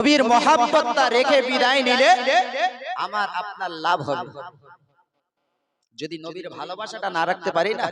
নবীর মহাব্বতটা রেখে বিদায় নিলে আমার আপনার লাভ হবে। যদি নবীর ভালোবাসাটা না রাখতে পারি না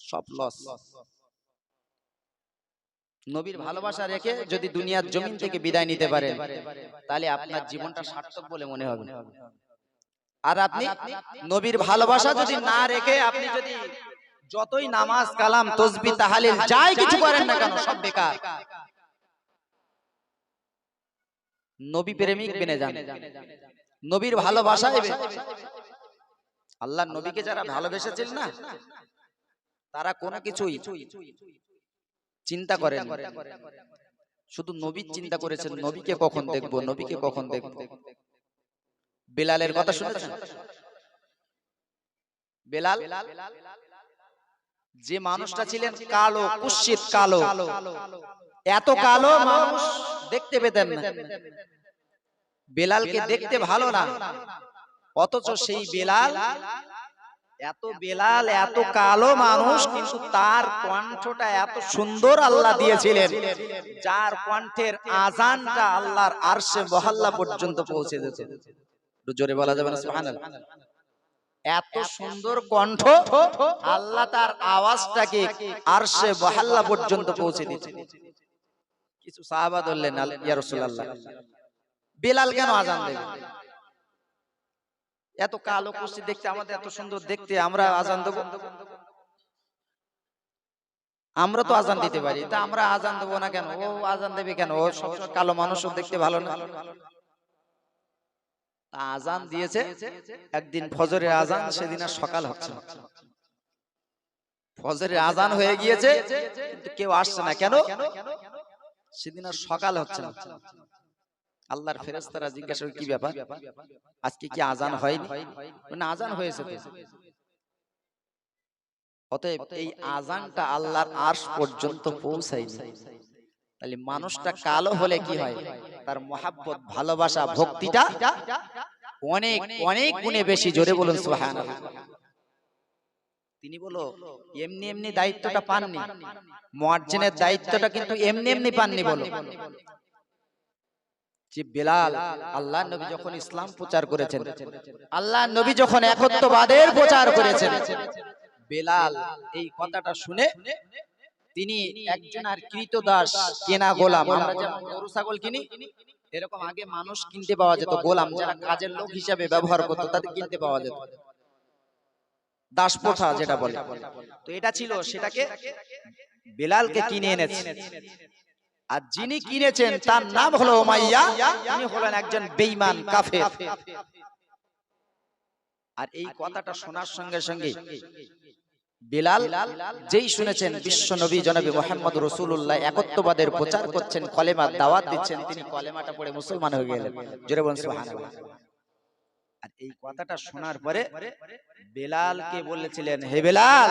সব লস নবীর ভালোবাসা রেখে যদি দুনিয়ার জমিন থেকে বিদায় নিতে পারে তাহলে আপনার জীবনটা সার্থক বলে মনে হবে। আর আপনি নবীর ভালোবাসা যদি না রেখে আপনি যদি যতই নামাজ কালাম তসবি তাহালিল যাই কিছু করেন না কেন সব বেকার। নবী প্রেমিক বেনে যান। নবীর ভালোবাসা আল্লাহ নবীকে যারা ভালোবেসেছিল না তারা কোনো কিছুই চিন্তা করেন শুধু নবীর চিন্তা করেছেন নবীকে কখন দেখব নবীকে কখন দেখব। বেলালের কথা শুনেছেন? বেলাল? যে মানুষটা ছিলেন কালো কুৎসিত কালো। এত কালো মানুষ দেখতে পেতেন না। বেলালকে দেখতে ভালো না। অথচ সেই বেলাল এত বেলাল এত কালো মানুষ কিন্তু তার কণ্ঠটা এত সুন্দর আল্লাহ দিয়েছিলেন যার কণ্ঠের আজানটা আল্লাহর আরশে মহল্লা পর্যন্ত পৌঁছে দিয়েছে। একটু জোরে বলা যাবে না? সুবহানাল্লাহ। এত সুন্দর কণ্ঠ আল্লাহ তার আওয়াজটাকে আরশে মহল্লা পর্যন্ত পৌঁছে দিয়েছে। কিছু সাহাবা ধরলেন ইয়া রাসূলুল্লাহ। বেলাল কেন আজান দেবে? এত কালো কুস্তি দেখতে আমাদের এত সুন্দর দেখতে আমরা আজান দেব? আমরা তো আজান দিতে পারি তা আমরা আজান দেবো না কেন? ও আজান দেবে কেন? ও সবসময় কালো মানুষও দেখতে ভালো না। আজান দিয়েছে একদিন ফজরের আজান সেদিন আর সকাল হচ্ছে না। ফজরের আজান হয়ে গিয়েছে কিন্তু কেউ আসছে না কেন? সেদিন আর সকাল হচ্ছে না। আল্লাহর ফেরেশতারা জিজ্ঞাসা কি ব্যাপার? আজকে কি আজান হয়নি? না আজান হয়েছে অতএব এই আজানটা আল্লাহর আরশ পর্যন্ত পৌঁছায়নি। তাহলে মানুষটা কালো হলে কি হয়? তার মহাব্বত ভালোবাসা ভক্তিটা অনেক অনেক গুণে বেশি জোরে বলুন। সুবহানাল্লাহ। তিনি বলো এমনি এমনি দায়িত্বটা পাননি। মুয়াজ্জিনের দায়িত্বটা কিন্তু এমনি এমনি পাননি বলো। যে বেলাল আল্লাহ নবী যখন ইসলাম প্রচার করেছেন আল্লাহ নবী যখন একত্ববাদের প্রচার করেছেন বেলাল এই কথাটা শুনে তিনি একজন আর কৃতদাস কেনা গোলাম। আমরা যেমন গরু ছাগল কিনি এরকম আগে মানুষ কিনতে পাওয়া যেত গোলাম যারা কাজের লোক হিসাবে ব্যবহার করতো তাদের কিনতে পাওয়া যেত। দাস প্রথা যেটা বলে। তো এটা ছিল সেটাকে বেলালকে কিনে এনেছে। আর যিনি কিনেছেন তার নাম হলো ওমাইয়া তিনি হলেন একজন বেঈমান কাফের। আর এই কথাটা শোনার সঙ্গে সঙ্গে বেলাল যেই শুনেছেন বিশ্ব নবী জনাবি মোহাম্মদ রসুল্লাহ একত্ববাদের প্রচার করছেন কলেমা দাওয়াত দিচ্ছেন তিনি কলেমাটা পড়ে মুসলমান হয়ে গেলেন। জোরে বলুন। সুবহানাল্লাহ। আর এই কথাটা শোনার পরে বেলালকে বলেছিলেন হে বেলাল!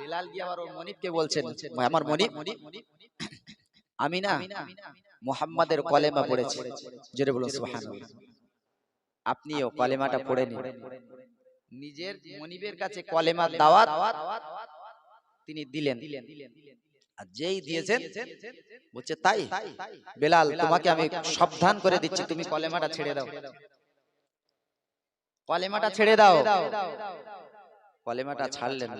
বেলাল! গিয়ে আবার মনিবকে বলছেন আমার মনিব আমি না মুহাম্মাদের কলেমা পড়েছি। জোরে বলুন সুবহানাল্লাহ। আপনিও কলেমাটা পড়ে নিন নিজের মনিবের কাছে কলেমার দাওয়াত তিনি দিলেন। আর যেই দিয়েছেন বলছে তাই বেলাল তোমাকে আমি সাবধান করে দিচ্ছি তুমি কলেমাটা ছেড়ে দাও। কলেমাটা ছেড়ে দাও। কলেমাটা ছাড়লেন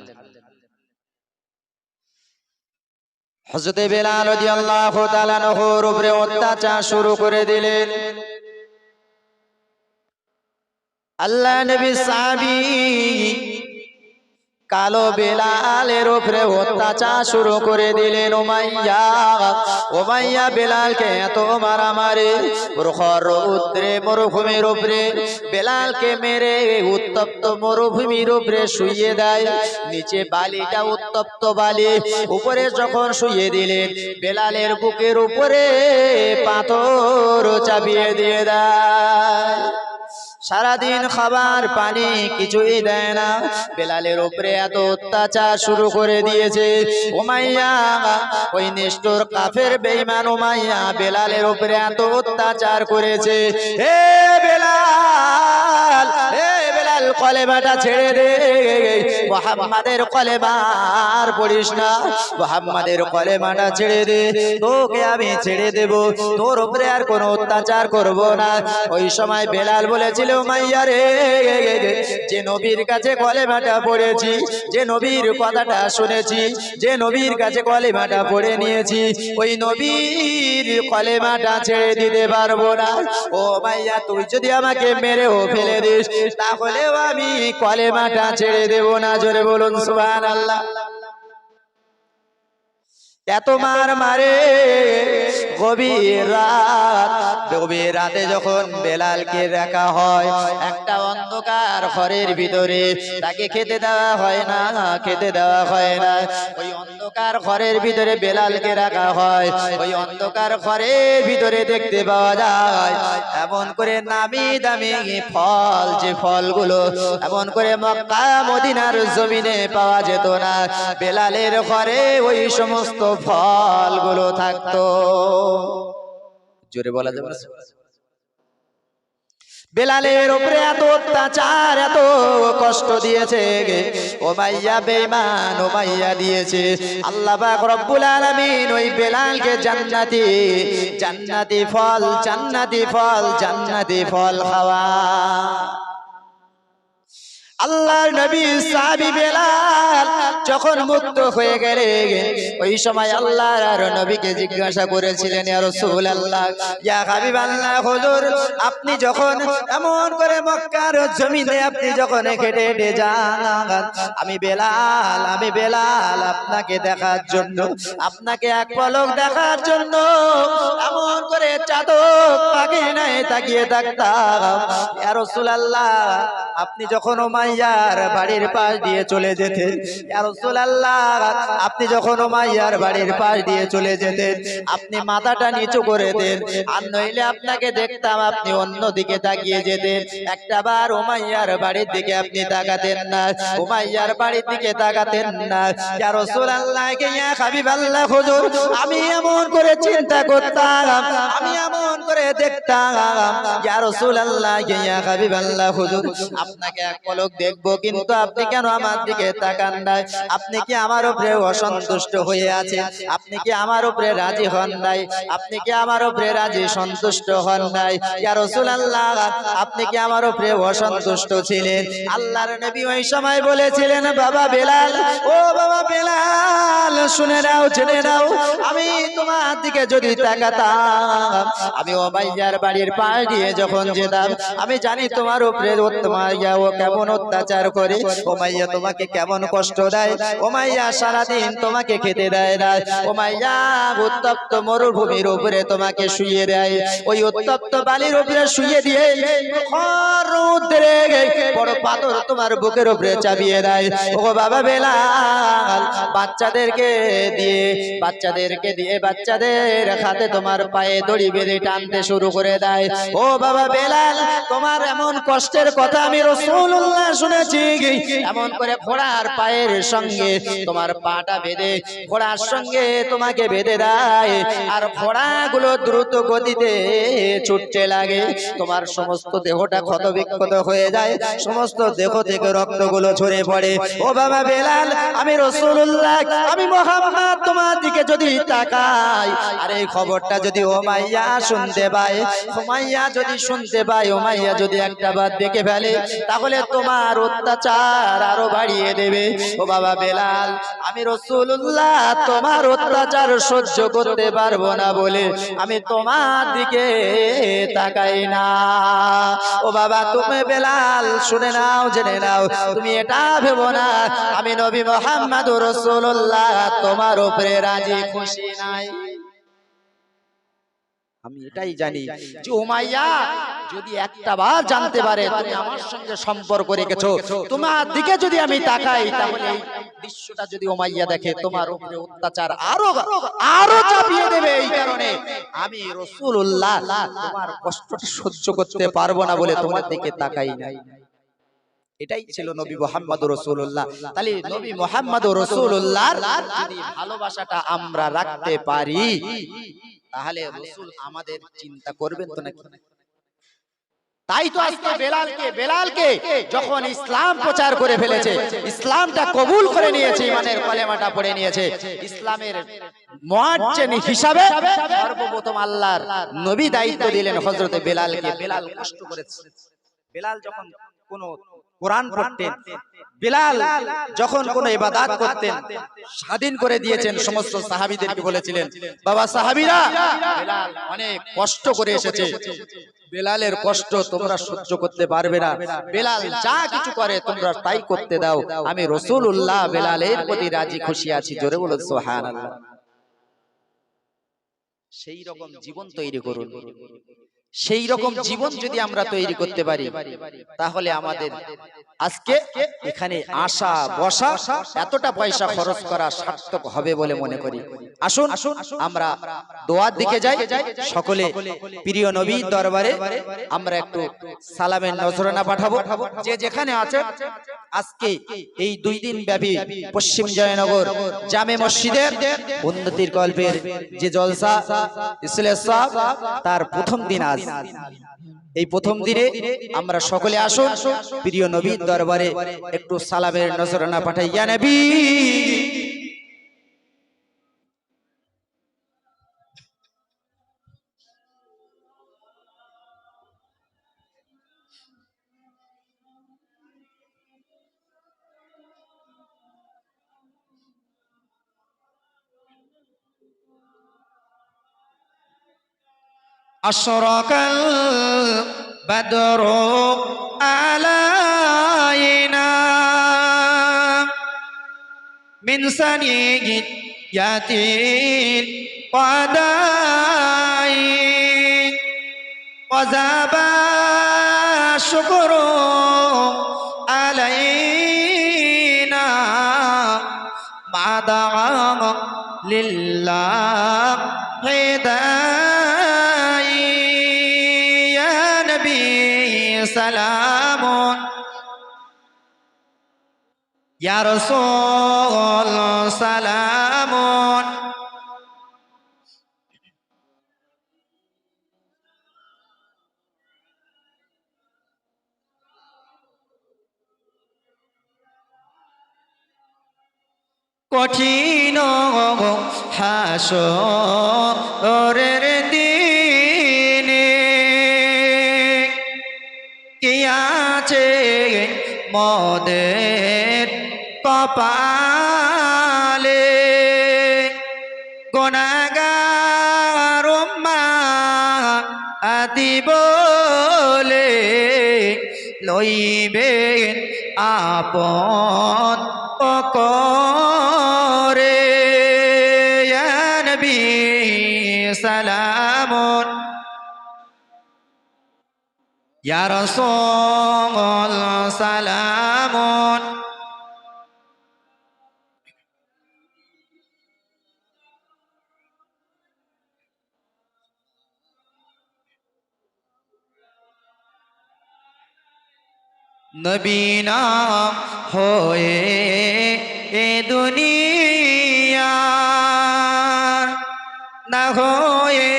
হজরতে বেলাল রাদিয়াল্লাহু তাআলা নহর উপরে অত্যাচার শুরু করে দিলেন। আল্লাহ নবী সাহাবী কালো বেলালের উপরে অত্যাচার শুরু করে দিলেন ওমাইয়া ওমাইয়া বেলালকে এত মারামারি উদ্রে মরুভূমির উপরে। বেলালকে মেরে উত্তপ্ত মরুভূমির উপরে শুইয়ে দেয়। নিচে বালিটা উত্তপ্ত বালি উপরে যখন শুইয়ে দিলেন বেলালের বুকের উপরে পাথর চাপিয়ে দিয়ে দেয়। সারাদিন খাবার পানি কিছুই দেয় না। বেলালের উপরে এত অত্যাচার শুরু করে দিয়েছে। ওমাইয়া ওই নিষ্ঠুর কাফের বেইমান ওমাইয়া বেলালের উপরে এত অত্যাচার করেছে। হে বেলাল! কলেমাটা ছেড়ে দে। মোহাম্মদের কলেমার পড়িস না। মোহাম্মদের কলেমাটা ছেড়ে দে। তোকে আমি ছেড়ে দেব। তোর উপরে আর কোনো অত্যাচার করব না। ওই সময় বেলাল বলেছিল, মাইয়া রে, যে নবীর কাছে কলেমাটা পড়েছি, যে নবীর কথাটা শুনেছি, যে নবীর কাছে কলেমাটা পড়ে নিয়েছি, ওই নবীর কলেমাটা ছেড়ে দিতে পারব না। ও মাইয়া, তুই যদি আমাকে মেরেও ফেলে দিস, তাহলেও আমি কলে মাটা ছেড়ে দেব না জোরে বলুন সুহান আল্লাহ এত মার মারে গভীর রাত। গভীর রাতে যখন বেলালকে রাখা হয় একটা অন্ধকার ঘরের ভিতরে তাকে খেতে দেওয়া হয় না খেতে দেওয়া হয় না। ওই অন্ধকার ঘরের ভিতরে বেলালকে রাখা হয়। ওই অন্ধকার ঘরের ভিতরে দেখতে পাওয়া যায় এমন করে নামি দামি ফল যে ফলগুলো এমন করে মক্কা মদিনার জমিনে পাওয়া যেত না। বেলালের ঘরে ওই সমস্ত ফলগুলো থাকতো। জোরে বলা যাবে বেলালের উপরে এত অত্যাচার, এত কষ্ট দিয়েছে ও মাইয়া বেঈমান, ও মাইয়া দিয়েছে। আল্লাহ রব্বুল আলামিন ওই বেলালকে জান্নাতি জান্নাতি ফল জান্নাতি ফল জান্নাতি ফল খাওয়া। আল্লাহর নবী সাহাবী বেলাল যখন মুক্ত হয়ে গেলে, ওই সময় আল্লাহর আর নবীকে জিজ্ঞাসা করেছিলেন, ইয়া রাসূলুল্লাহ, ইয়া হাবিবাল্লাহ, হুজুর, আপনি যখন এমন করে মক্কার জমিনে আপনি যখন হেঁটে হেঁটে যান, আমি বেলাল আমি বেলাল, আপনাকে দেখার জন্য, আপনাকে এক পলক দেখার জন্য, এমন করে চাদর পাখি নাই তাকিয়ে থাকতাম। ইয়া রাসূলুল্লাহ, আপনি যখন ওমাইয়ার বাড়ির পাশ দিয়ে চলে যেতেন। আপনি যখন ওমাইয়ার বাড়ির পাশ দিয়ে চলে যেতেন, আপনি মাথাটা নিচু করে দেন, আর নইলে আপনাকে দেখতাম আপনি অন্য দিকে তাকিয়ে যেতেন। একটা বার ওমাইয়ার বাড়ির দিকে আপনি তাকাতেন না ওমাইয়ার বাড়ির দিকে তাকাতেন না। ইয়া রাসূলুল্লাহ, কে ইয়া হাবিবাল্লাহ হুজুর, আমি এমন করে চিন্তা করতাম, আমি এমন করে দেখতাম। ইয়া রাসূলুল্লাহ, কে ইয়া হাবিবাল্লাহ হুজুর, আপনাকে এক পলক দেখব, কিন্তু আপনি কেন আমার দিকে তাকান নাই আপনি কি আমার উপরে অসন্তুষ্ট হয়ে আছেন? আপনি কি আমার উপরে রাজি হন নাই? আপনি কি আমার উপরে রাজি সন্তুষ্ট হন নাই? ইয়া রাসূলুল্লাহ, আপনি কি আমার উপরে অসন্তুষ্ট ছিলেন? আল্লাহর নবী ওই সময় বলেছিলেন, বাবা বেলাল, ও বাবা বেলাল, শুনে নাও, জেনে নাও, আমি তোমার দিকে যদি তাকাতাম, আমি ওমাইয়ার বাড়ির পাশ দিয়ে যখন যেতাম, আমি জানি তোমার উপরে ও তোমাইয়া ও কেমন অত্যাচার করে। ওমাইয়া তোমাকে কেমন কষ্ট দেয়? ওমাইয়া সারাদিন তোমাকে খেতে দেয় না। ওমাইয়া উত্তপ্ত মরুভূমির উপরে তোমাকে শুয়ে দেয়। ওই উত্তপ্ত বালির উপরে শুয়ে দিয়ে ও শুরু করে দেয়। ও বাবা বেলাল, তোমার এমন কষ্টের কথা আমি রসুল্লাহ শুনেছি এমন করে ঘোড়ার পায়ের সঙ্গে তোমার পাটা বেঁধে ঘোড়ার সঙ্গে তোমাকে বেঁধে দেয়। আর ঘোড়াগুলো দ্রুত গতিতে ছুটতে লাগে। তোমার সমস্ত দেহটা ক্ষত বিক্ষত হয়ে যায়। সমস্ত দেহ থেকে রক্তগুলো ঝরে পড়ে। ও বাবা বেলাল আমি রসুল্লাহ আমি মোহাম্মদ তোমার দিকে যদি তাকাই আর এই খবরটা যদি ওমাইয়া শুনতে পায় ওমাইয়া যদি শুনতে পায় ওমাইয়া যদি একটা বার দেখে ফেলে তাহলে তোমার অত্যাচার আরও বাড়িয়ে দেবে। ও বাবা বেলাল, আমি রসুল্লাহ তোমার অত্যাচার সহ্য করতে পারব না বলে আমি তোমার দিকে তাকাই না। ও বাবা, তুমি বেলাল, শুনে নাও, জেনে নাও, তুমি এটা ভেবো না, আমি নবী মোহাম্মদ রসুল্লাহ তোমার উপরে রাজি, খুশি নাই। আমি এটাই জানি যে উমাইয়া যদি একটা বার জানতে পারে তুমি আমার সঙ্গে সম্পর্ক রেখেছো, তোমার দিকে যদি আমি তাকাই, তাহলে এই দৃশ্যটা যদি উমাইয়া দেখে, তোমার উপরে অত্যাচার আরও আরও চাপিয়ে দেবে এই কারণে। আমি রসুল্লাহ তোমার কষ্টটা সহ্য করতে পারব না বলে তোমার দিকে তাকাই নাই। এটাই ছিল নবী মোহাম্মদ রসুল্লাহ তাহলে নবী মোহাম্মদ রসুল্লাহ যদি ভালোবাসাটা আমরা রাখতে পারি, তাহলে রসুল আমাদের চিন্তা করবেন তো নাকি? তাই তো আজকে বেলালকে বেলালকে যখন ইসলাম প্রচার করে ফেলেছে, ইসলামটা কবুল করে নিয়েছে, ইমানের কলেমাটা পড়ে নিয়েছে, ইসলামের মুয়াজ্জিন হিসাবে সর্বপ্রথম আল্লাহর নবী দায়িত্ব দিলেন হযরতে বেলালকে। বেলাল কষ্ট করেছে। বেলাল যখন কোন কোরআন পড়তেন, বেলাল যখন কোন ইবাদত করতেন, স্বাধীন করে দিয়েছেন সমস্ত সাহাবীদেরকে বলেছিলেন, বাবা সাহাবীরা, বেলাল অনেক কষ্ট করে এসেছে। বেলালের কষ্ট তোমরা সহ্য করতে পারবে না। বেলাল যা কিছু করে, তোমরা তাই করতে দাও। আমি রসুল উল্লাহ বেলালের প্রতি রাজি খুশি আছি। জোরে বলো সোহান সেই রকম জীবন তৈরি করুন। সেই রকম জীবন যদি আমরা তৈরি করতে পারি তাহলে আমাদের আজকে এখানে আসা বসা এতটা পয়সা খরচ করা সার্থক হবে বলে মনে করি। আসুন আসুন আমরা দোয়ার দিকে যাই। সকলে প্রিয় নবী দরবারে আমরা একটু সালামের নজরানা পাঠাবো। যে যেখানে আছে আজকে এই দুই দিন ব্যাপী পশ্চিম জয়নগর জামে মসজিদের উন্নতির কল্পের যে জলসা ইসলাম তার প্রথম দিন আজ। এই প্রথম দিনে আমরা সকলে আসুন, প্রিয় নবীর দরবারে একটু সালামের নজরানা পাঠাই। ইয়া নবী! أشرق البدر علينا. من ثنيات الوداع وذاب الشكر علينا. সালামুন ইয়া রাসূল সালামুন কঠিন হাসরের দিন আছে মদের কপালে। গোনাগার আদি বলে লইবেন আপন করে ইয়া রাসূল সালামুন নবীনা হয়ে এ দুনিয়া না হয়ে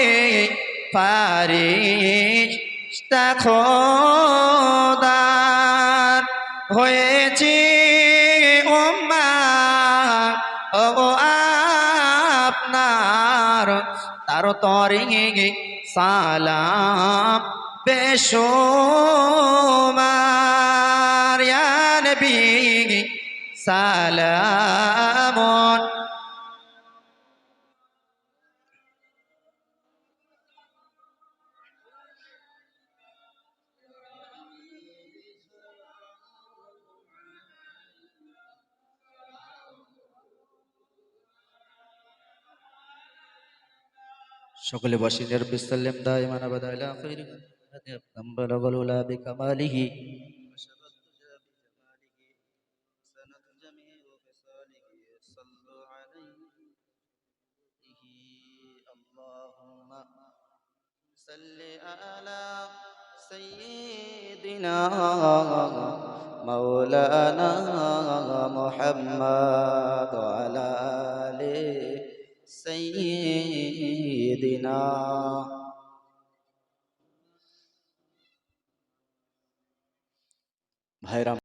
পারে খোদার হয়েছে উম্মা ও আপনার তার তরে সালাম বেশোমার। ইয়া সকলে বসিন এর বিসাল্লাম দাইমান আবাদা ইলা আখিরি আম বালাগাল উলা বিকামালিহি صل على سيدنا مولانا محمد وعلى آله سيدنا ভাইরাম